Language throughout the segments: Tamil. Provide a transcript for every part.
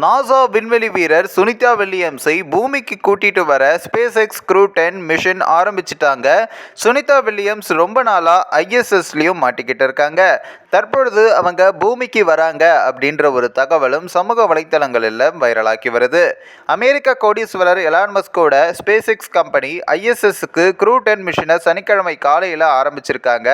நாசா விண்வெளி வீரர் சுனிதா வில்லியம்ஸை பூமிக்கு கூட்டிட்டு வர space X crew ten mission ஆரம்பிச்சிட்டாங்க. சுனிதா வில்லியம்ஸ் ரொம்ப நாளாக ஐஎஸ்எஸ்லேயும் மாட்டிக்கிட்டு இருக்காங்க. தற்பொழுது அவங்க பூமிக்கு வராங்க அப்படின்ற ஒரு தகவலும் சமூக வலைத்தளங்களில் வைரலாக்கி வருது. அமெரிக்க கோடீஸ்வரர் எலான் மஸ்கோட ஸ்பேஸ் எக்ஸ் கம்பெனி ஐஎஸ்எஸ்க்கு க்ரூ டென் மிஷனை சனிக்கிழமை காலையில் ஆரம்பிச்சிருக்காங்க.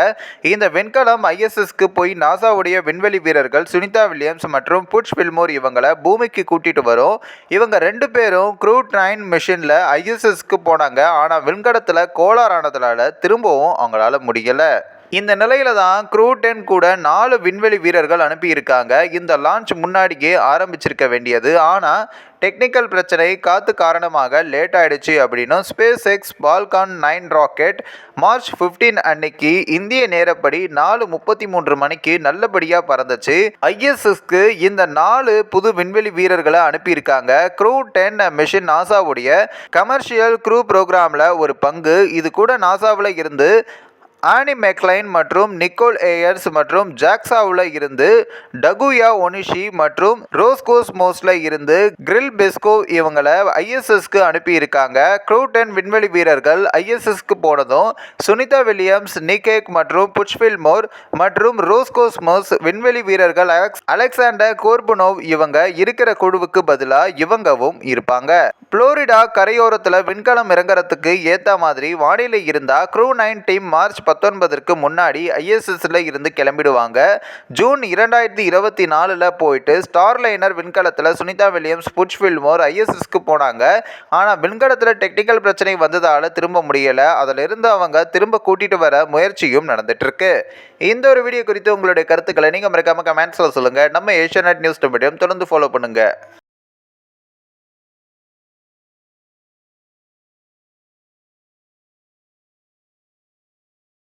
இந்த விண்கலம் ஐஎஸ்எஸ்க்கு போய் நாசாவுடைய விண்வெளி வீரர்கள் சுனிதா வில்லியம்ஸ் மற்றும் புட்ச் வில்மோர் இவங்களை பூமி பூமிக்கு கூட்டிட்டு வரும். இவங்க ரெண்டு பேரும் க்ரூ நைன் மிஷினில் ஐஎஸ்எஸ்க்கு போனாங்க. ஆனால் விண்கடத்தில் கோளாறானதுனால திரும்பவும் அவங்களால முடியலை. இந்த நிலையில தான் க்ரூ டென் கூட நாலு விண்வெளி வீரர்கள் அனுப்பியிருக்காங்க. இந்த லான்ச் முன்னாடியே ஆரம்பிச்சிருக்க வேண்டியது. ஆனால் டெக்னிக்கல் பிரச்சனை காத்து காரணமாக லேட் ஆயிடுச்சு அப்படின்னும் space X falcon nine rocket March 15 அன்னைக்கு இந்திய நேரப்படி நாலு முப்பத்தி மூன்று மணிக்கு நல்லபடியாக பறந்துச்சு. ஐஎஸ்எஸ்க்கு இந்த நாலு புது விண்வெளி வீரர்களை அனுப்பியிருக்காங்க. க்ரூ டென் மிஷின் நாசாவுடைய கமர்ஷியல் க்ரூ ப்ரோக்ராமில் ஒரு பங்கு. இது கூட நாசாவில் இருந்து ஆனி மெக்லைன் மற்றும் நிக்கோல் ஏயர்ஸ் மற்றும் ஜாக்ஸாவில் இருந்து டகுயா ஒனிஷி மற்றும் ரோஸ்கோஸ்மோஸில் இருந்து கிரில் பெஸ்கோ இவங்களை ஐஎஸ்எஸ்க்கு அனுப்பியிருக்காங்க. க்ரூ டென் விண்வெளி வீரர்கள் ஐஎஸ்எஸ்க்கு போனதும் சுனிதா வில்லியம்ஸ் நிகேக் மற்றும் புஷ்பில் மோர் மற்றும் ரோஸ்கோஸ்மோஸ் விண்வெளி வீரர்கள் அலெக்ஸ் அலெக்சாண்டர் கோர்புனோவ் இவங்க இருக்கிற குழுவுக்கு பதிலாக இவங்கவும் இருப்பாங்க. புளோரிடா கரையோரத்தில் விண்கலம் இறங்குறதுக்கு ஏற்ற மாதிரி வானிலை இருந்தால் க்ரூ நைன் டீம் மார்ச் பத்தொன்பதற்கு முன்னாடி ஐஎஸ்எஸ்ல இருந்து கிளம்பிடுவாங்க. ஜூன் இரண்டாயிரத்தி இருபத்தி நாலில் போயிட்டு ஸ்டார்லைனர் விண்கலத்தில் சுனிதா வில்லியம்ஸ் புட்ச் ஃபில்மோர் ஐஎஸ்எஸ்க்கு போனாங்க. ஆனால் விண்கலத்தில் டெக்னிக்கல் பிரச்சனை வந்ததால் திரும்ப முடியலை. அதில் இருந்து அவங்க திரும்ப கூட்டிட்டு வர முயற்சியும் நடந்துட்டு இருக்கு இந்த ஒரு வீடியோ குறித்து உங்களுடைய கருத்துக்களை நீங்கள் மறக்காம கமெண்ட்ஸில் சொல்லுங்கள் நம்ம ஏஷியா நியூஸ் மீடியம் தொடர்ந்து ஃபாலோ பண்ணுங்கள்